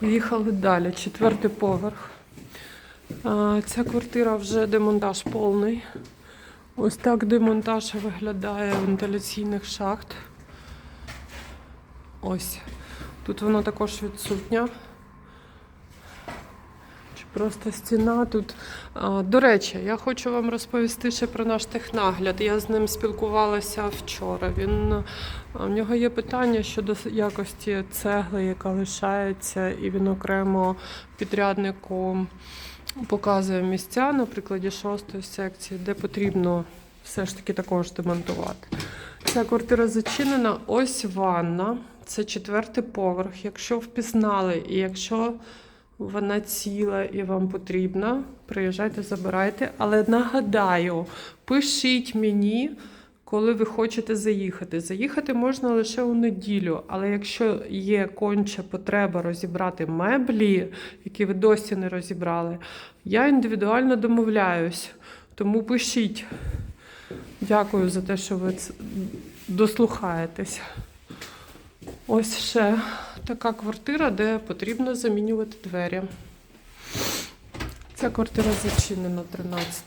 Поїхали далі. Четвертий поверх. Ця квартира вже демонтаж повний. Ось так демонтаж виглядає вентиляційних шахт. Ось. Тут вона також відсутня. Чи просто стіна тут. До речі, я хочу вам розповісти ще про наш технагляд. Я з ним спілкувалася вчора. Він в нього є питання щодо якості цегли, яка лишається, і він окремо підряднику показує місця на прикладі шостої секції, де потрібно все ж таки також демонтувати. Ця квартира зачинена. Ось ванна. Це четвертий поверх. Якщо впізнали, і якщо вона ціла і вам потрібна, приїжджайте, забирайте. Але нагадаю, пишіть мені, коли ви хочете заїхати. Заїхати можна лише у неділю, але якщо є конче потреба розібрати меблі, які ви досі не розібрали, я індивідуально домовляюсь. Тому пишіть. Дякую за те, що ви дослухаєтесь. Ось ще така квартира, де потрібно замінювати двері. Ця квартира зачинена 13.